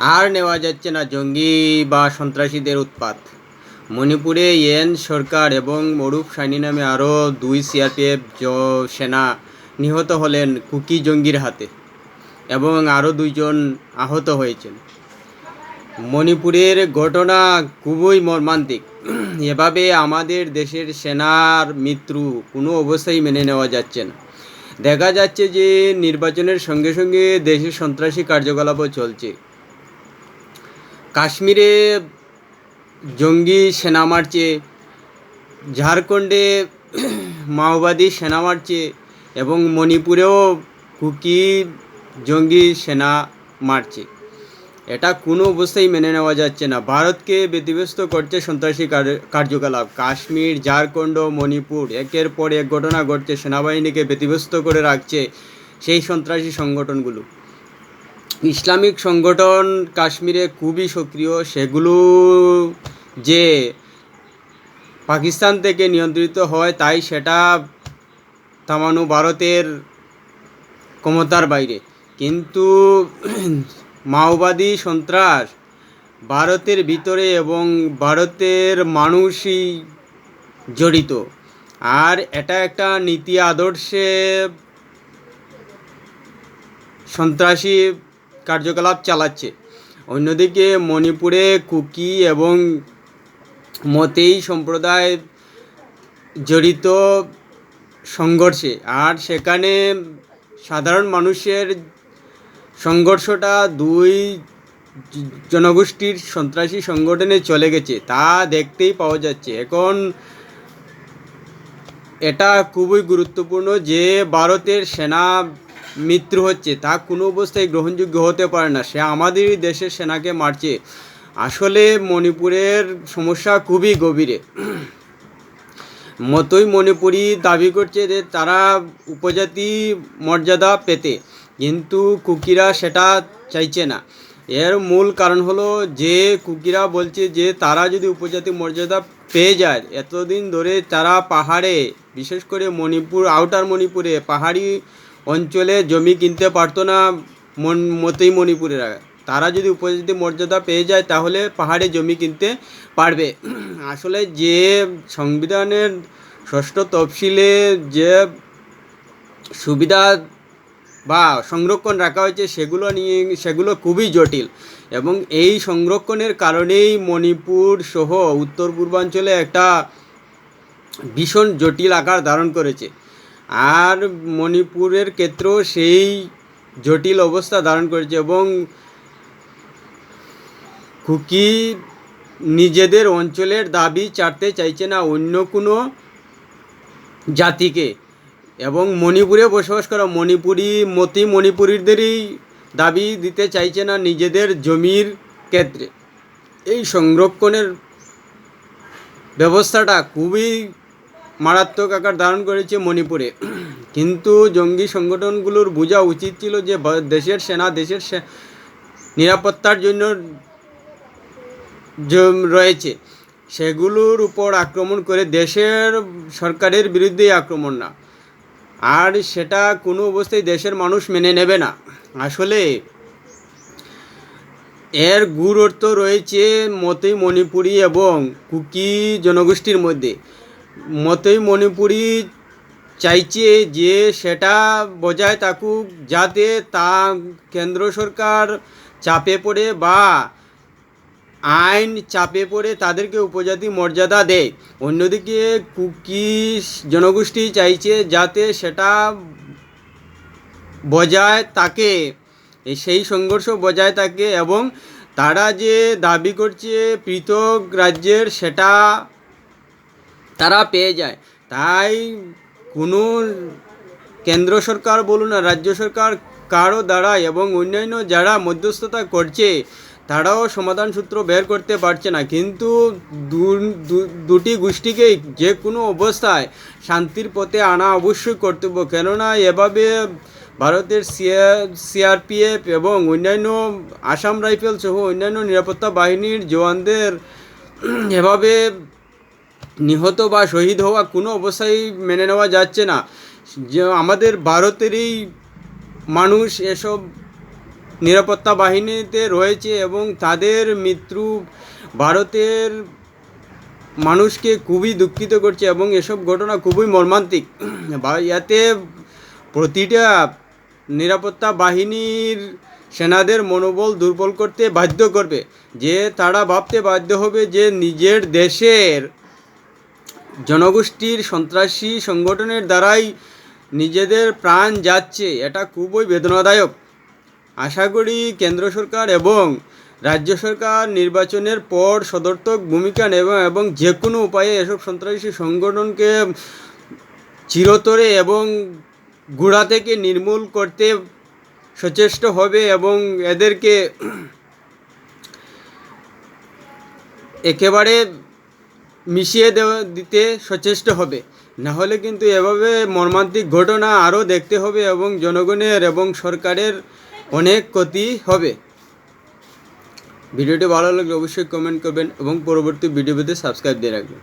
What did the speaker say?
আর নেওয়া যাচ্ছে না জঙ্গি বা সন্ত্রাসীদের উৎপাত। মণিপুরে ইয়েন সরকার এবং মরুফ সাইনি নামে আরও দুই সিআরপিএফ সেনা নিহত হলেন কুকি জঙ্গির হাতে এবং আরও দুইজন আহত হয়েছেন। মণিপুরের ঘটনা খুবই মর্মান্তিক। এভাবে আমাদের দেশের সেনার মৃত্যু কোনো অবস্থায় মেনে নেওয়া যাচ্ছে না। দেখা যাচ্ছে যে নির্বাচনের সঙ্গে সঙ্গে দেশে সন্ত্রাসী কার্যকলাপও চলছে। কাশ্মীরে জঙ্গি সেনা মারছে ঝাড়খণ্ডে মাওবাদী সেনা মারছে এবং মণিপুরেও কুকি জঙ্গি সেনা মারছে এটা কোনো অবস্থায় মেনে নেওয়া যাচ্ছে না। ভারতকে ব্যতিব্যস্ত করছে সন্ত্রাসী কার- কার্যকলাপ। কাশ্মীর, ঝাড়খণ্ড, মণিপুর একের পর এক ঘটনা ঘটছে, সেনাবাহিনীকে ব্যতিব্যস্ত করে রাখছে সেই সন্ত্রাসী সংগঠনগুলো। ইসলামিক সংগঠন কাশ্মীরে খুবই সক্রিয়। সেগুলো যে পাকিস্তান থেকে নিয়ন্ত্রিত হয়, তাই সেটা থামানো ভারতের ক্ষমতার বাইরে। কিন্তু মাওবাদী সন্ত্রাস ভারতের ভিতরে এবং ভারতের মানুষই জড়িত। আর এটা একটা নীতি আদর্শে সন্ত্রাসী কার্যকলাপ চালাচ্ছে। অন্যদিকে মণিপুরে কুকি এবং মতেই সম্প্রদায় জড়িত সংঘর্ষে, আর সেখানে সাধারণ মানুষের সংঘর্ষটা দুই জনগোষ্ঠীর সন্ত্রাসী সংগঠনে চলে গেছে, তা দেখতেই পাওয়া যাচ্ছে। এখন এটা খুবই গুরুত্বপূর্ণ যে ভারতের সেনা মৃত্যু হচ্ছে, তা কোনো অবস্থায় গ্রহণযোগ্য হতে পারে না। সে আমাদেরই দেশের সেনাকে মারছে। আসলে মণিপুরের সমস্যা খুবই গভীরে। মতোই মণিপুরি দাবি করছে যে তারা উপজাতি মর্যাদা পেতে, কিন্তু কুকিরা সেটা চাইছে না। এর মূল কারণ হলো যে কুকিরা বলছে যে তারা যদি উপজাতি মর্যাদা পেয়ে যায়, এতদিন ধরে তারা পাহাড়ে, বিশেষ করে মণিপুর আউটার মণিপুরে পাহাড়ি অঞ্চলে জমি কিনতে পারতো না মন মতেই মণিপুরেরা। তারা যদি উপজাতি মর্যাদা পেয়ে যায়, তাহলে পাহাড়ে জমি কিনতে পারবে। আসলে যে সংবিধানের ষষ্ঠ তফসিলে যে সুবিধা বা সংরক্ষণ রাখা হয়েছে, সেগুলো নিয়ে, সেগুলো খুবই জটিল এবং এই সংরক্ষণের কারণেই মণিপুর সহ উত্তর পূর্বাঞ্চলে একটা ভীষণ জটিল আকার ধারণ করেছে। আর মণিপুরের ক্ষেত্রেও সেই জটিল অবস্থা ধারণ করেছে এবং কুকি নিজেদের অঞ্চলের দাবি চাটতে চাইছে না অন্য কোনো জাতিকে। এবং মণিপুরে বসবাস করা মণিপুরি, মতি মণিপুরীদেরই দাবি দিতে চাইছে না নিজেদের জমির ক্ষেত্রে। এই সংরক্ষণের ব্যবস্থাটা খুবই মারাত্মক আকার ধারণ করেছে মণিপুরে। কিন্তু জঙ্গি সংগঠনগুলোর বোঝা উচিত ছিল যে দেশের সেনা, দেশের নিরাপত্তার জন্য রয়েছে, সেগুলোর উপর আক্রমণ করে দেশের সরকারের বিরুদ্ধেই আক্রমণ না। আর সেটা কোনো অবস্থায় দেশের মানুষ মেনে নেবে না। আসলে এর গুড় অর্থ রয়েছে মতই মণিপুরী এবং কুকি জনগোষ্ঠীর মধ্যে। মতই মণিপুরী চাইছে যে সেটা বজায় থাকুক যাতে তা কেন্দ্র সরকার চাপে পড়ে বা আইন চাপে পড়ে তাদেরকে উপজাতি মর্যাদা দেয়। অন্যদিকে কুকি জনগোষ্ঠী চাইছে যাতে সেটা বজায় এই সেই সংঘর্ষ বজায় থাকে এবং তারা যে দাবি করছে পৃথক রাজ্যের সেটা তারা পেয়ে যায়। তাই কোনো কেন্দ্র সরকার বলুন আর রাজ্য সরকার কারও দ্বারা এবং অন্যান্য যারা মধ্যস্থতা করছে, তারাও সমাধান সূত্র বের করতে পারছে না। কিন্তু দুটি গোষ্ঠীকেই যে কোনো অবস্থায় শান্তির পথে আনা অবশ্যই কর্তব্য। কেননা এভাবে ভারতের সিআরপিএফ এবং অন্যান্য আসাম রাইফেল সহ অন্যান্য নিরাপত্তা বাহিনীর জওয়ানদের এভাবে নিহত বা শহীদ হওয়া কোনো অবস্থায় মেনে নেওয়া যাচ্ছে না। যে আমাদের ভারতেরই মানুষ এসব নিরাপত্তা বাহিনীতে রয়েছে এবং তাদের মৃত্যু ভারতের মানুষকে খুবই দুঃখিত করছে এবং এসব ঘটনা খুবই মর্মান্তিক। বা ইয়াতে প্রতিটা নিরাপত্তা বাহিনীর সেনাদের মনোবল দুর্বল করতে বাধ্য করবে। যে তারা ভাবতে বাধ্য হবে যে নিজের দেশের জনগোষ্ঠীর সন্ত্রাসী সংগঠনের দ্বারাই নিজেদের প্রাণ যাচ্ছে, এটা খুবই বেদনাদায়ক। আশা করি কেন্দ্র সরকার এবং রাজ্য সরকার নির্বাচনের পর সদর্থক ভূমিকা নেবে এবং যে কোনো উপায়ে এসব সন্ত্রাসী সংগঠনকে চিরতরে এবং গোড়া থেকে নির্মূল করতে সচেষ্ট হবে এবং এদেরকে একেবারে মিশিয়ে দেওয়া, দিতে সচেষ্ট হবে। নাহলে কিন্তু এভাবে মর্মান্তিক ঘটনা আরও দেখতে হবে এবং জনগণের এবং সরকারের অনেক ক্ষতি হবে। ভিডিওটি ভালো লাগলে অবশ্যই কমেন্ট করবেন এবং পরবর্তী ভিডিওতে সাবস্ক্রাইব দিয়ে রাখবেন।